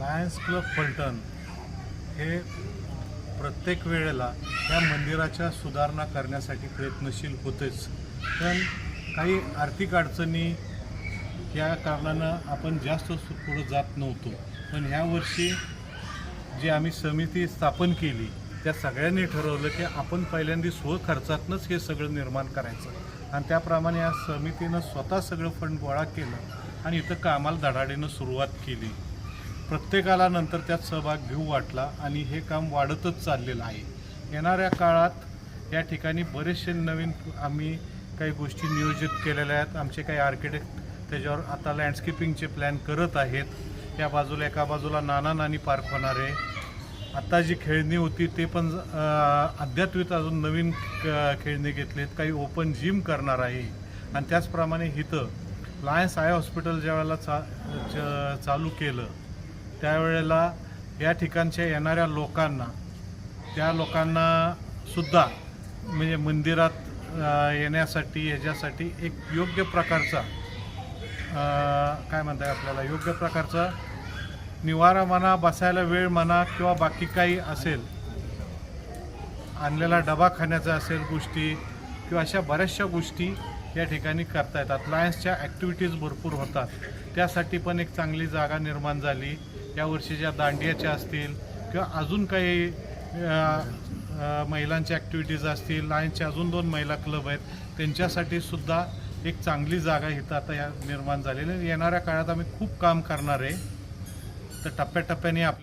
Lions club Phaltan हे प्रत्येक वेळेला या मंदिराच्या सुधारणा करण्यासाठी प्रयत्नशील होतेच. पण काही आर्थिक अडचणी या कारणानं आपण जास्त पुढं जात नव्हतो. पण ह्या वर्षी जी आम्ही समिती स्थापन केली त्या सगळ्यांनी ठरवलं की आपण पहिल्यांदा स्वखर्चातनंच हे सगळं निर्माण करायचं. आणि त्याप्रमाणे या समितीनं स्वतः सगळं फंड गोळा केलं आणि इथं कामाला धडाडीनं सुरुवात केली. प्रत्येकाला नंतर त्यात सहभाग घेऊ वाटला आणि हे काम वाढतच चाललेलं आहे. येणाऱ्या काळात या ठिकाणी बरेचसे नवीन आम्ही काही गोष्टी नियोजित केलेल्या आहेत. आमचे काही आर्किटेक्ट त्याच्यावर आता लँडस्केपिंगचे प्लॅन करत आहेत. या बाजूला एका बाजूला नाना नानी पार्क होणार आहे. आत्ता जी खेळणी होती ते पण अध्यात्मिक अजून नवीन खेळणी घेतलीत. काही ओपन जिम करणार आहे. आणि त्याचप्रमाणे इथं लायन्स आय हॉस्पिटल ज्या वेळेला चा च- चालू केलं त्यावेळेला या ठिकाणच्या येणाऱ्या लोकांना त्या लोकांना सुद्धा म्हणजे मंदिरात येण्यासाठी ह्याच्यासाठी एक योग्य प्रकारचा काय म्हणताय आपल्याला योग्य प्रकारचा निवारा म्हणा बसायला वेळ म्हणा किंवा बाकी काही असेल आणलेला डबा खाण्याचा असेल गोष्टी किंवा अशा बऱ्याचशा गोष्टी या ठिकाणी करता येतात. लायन्सच्या ॲक्टिव्हिटीज भरपूर होतात. त्यासाठी पण एक चांगली जागा निर्माण झाली. या वर्षीच्या दांडियाच्या असतील किंवा अजून काही महिलांच्या ॲक्टिव्हिटीज असतील लायन्सचे अजून दोन महिला क्लब आहेत त्यांच्यासाठी सुद्धा एक चांगली जागा इथं आता या निर्माण झालेली येणाऱ्या काळात आम्ही खूप काम करणार आहे. तर टप्प्याटप्प्याने आप